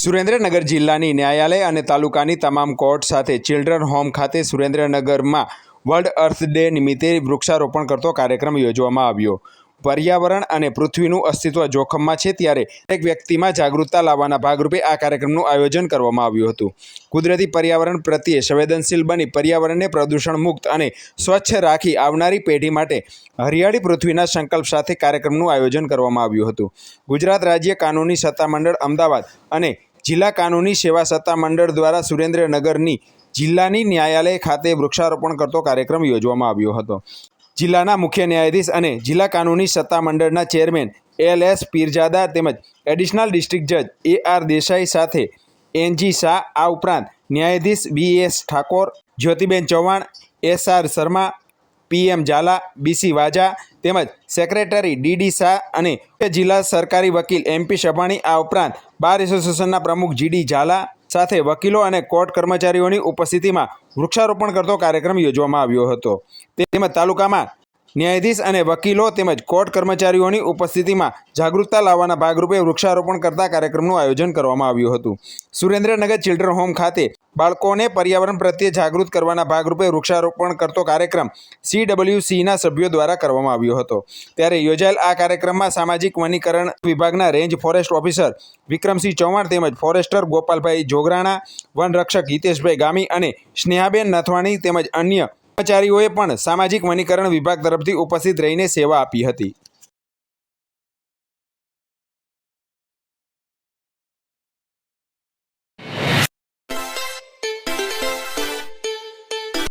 સુરેન્દ્રનગર જિલ્લાની ન્યાયાલય અને તાલુકાની તમામ કોર્ટ સાથે ચિલ્ડ્રન હોમ ખાતે સુરેન્દ્રનગરમાં વર્લ્ડ અર્થ ડે નિમિત્તે વૃક્ષારોપણ કરતો કાર્યક્રમ યોજવામાં આવ્યો. પર્યાવરણ અને પૃથ્વીનું અસ્તિત્વ જોખમમાં છે ત્યારે દરેક વ્યક્તિમાં જાગૃતતા લાવવાના ભાગરૂપે આ કાર્યક્રમનું આયોજન કરવામાં આવ્યું હતું. કુદરતી પર્યાવરણ પ્રત્યે સંવેદનશીલ બની પર્યાવરણને પ્રદૂષણ મુક્ત અને સ્વચ્છ રાખી આવનારી પેઢી માટે હરિયાળી પૃથ્વીના સંકલ્પ સાથે કાર્યક્રમનું આયોજન કરવામાં આવ્યું હતું. ગુજરાત રાજ્ય કાનૂની સત્તામંડળ અમદાવાદ અને જિલ્લા કાનૂની સેવા સત્તામંડળ દ્વારા સુરેન્દ્રનગરની જિલ્લાની ન્યાયાલય ખાતે વૃક્ષારોપણ કરતો કાર્યક્રમ યોજવામાં આવ્યો હતો. જિલ્લાના મુખ્ય ન્યાયાધીશ અને જિલ્લા કાનૂની સત્તામંડળના ચેરમેન એલ એસ પીરજાદા તેમજ એડિશનલ ડિસ્ટ્રિક્ટ જજ એ આર દેસાઈ સાથે એનજી શાહ, આ ઉપરાંત ન્યાયાધીશ B S Thakor, Jyotiben Chauhan, S R Sharma PM Zala BC Vaja તેમજ સેક્રેટરી ડીડી શાહ અને જિલ્લા સરકારી વકીલ એમપી શભાણી, આ ઉપરાંત બાર એસોસિએશનના પ્રમુખ જીડી ઝાલા સાથે વકીલો અને કોર્ટ કર્મચારીઓની ઉપસ્થિતિમાં વૃક્ષારોપણ કરતો કાર્યક્રમ યોજવામાં આવ્યો હતો. તેમજ તાલુકામાં ન્યાયાધીશ અને વકીલો તેમજ કોર્ટ કર્મચારીઓની ઉપસ્થિતિમાં જાગૃતતા લાવવાના ભાગરૂપે વૃક્ષારોપણ કરતા કાર્યક્રમનું આયોજન કરવામાં આવ્યું હતું. સુરેન્દ્રનગર ચિલ્ડ્રન હોમ ખાતે બાળકોને પર્યાવરણ પ્રત્યે જાગૃત કરવાના ભાગરૂપે વૃક્ષારોપણ કરતો કાર્યક્રમ સીડબલ્યુસીના સભ્યો દ્વારા કરવામાં આવ્યો હતો. ત્યારે યોજાયેલ આ કાર્યક્રમમાં સામાજિક વનીકરણ વિભાગના range forest officer Vikramsinh Chauhan તેમજ ફોરેસ્ટર ગોપાલભાઈ જોગરાણા, વનરક્ષક હિતેશભાઈ ગામી અને સ્નેહાબેન નથવાણી તેમજ અન્ય કર્મચારીઓએ પણ સામાજિક વનીકરણ વિભાગ તરફથી ઉપસ્થિત રહીને સેવા આપી હતી.